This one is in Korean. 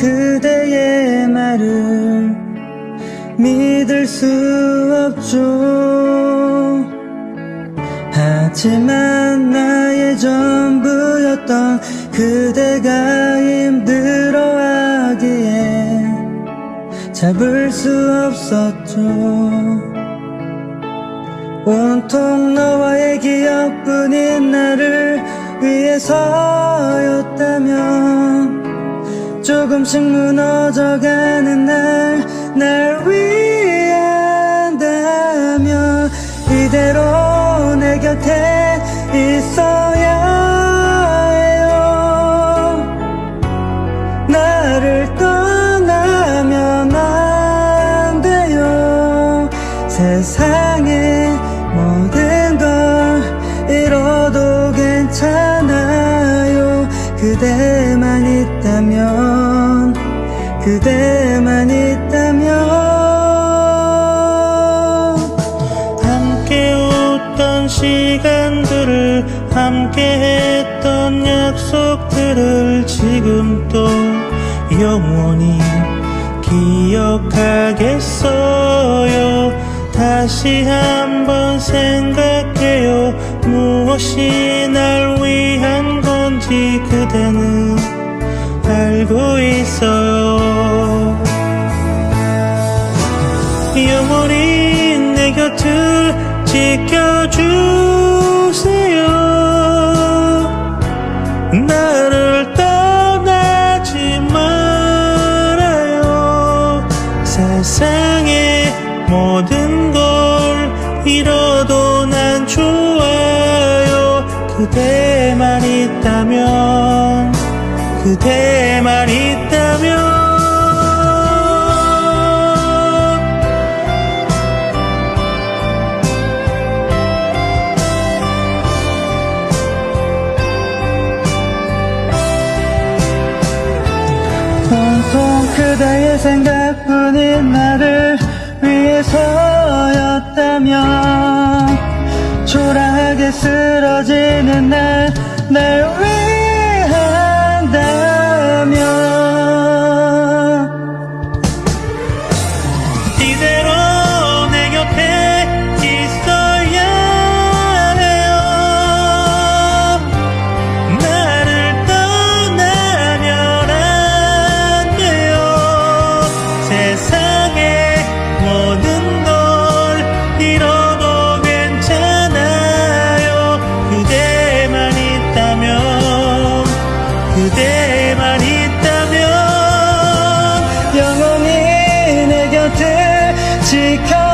그대의 말을 믿을 수 없죠. 하지만 나의 전부였던 그대가 힘들어하기에 잡을 수 없었죠. 온통 너와의 기억뿐인 나를 위해서였다면 조금씩 무너져가는 날, 날 위한다면 이대로 내 곁에 있어야 해요. 나를 떠나면 안 돼요. 세상의 그대만 있다면 그대만 있다면 함께 웃던 시간들을 함께 했던 약속들을 지금 또 영원히 기억하겠어요. 다시 한번 생각해요. 무엇이 날 위한 건지 그대는 알고 있어요. 영원히 내 곁을 지켜주세요. 나를 떠나지 말아요. 세상의 모든 걸 잃어도 난 좋아요. 그대만 있다면 그대만 있다면 온통 그대의 생각뿐인 나를 위해서였다면 초라하게 쓰러지는 날, 날 위해 て誓う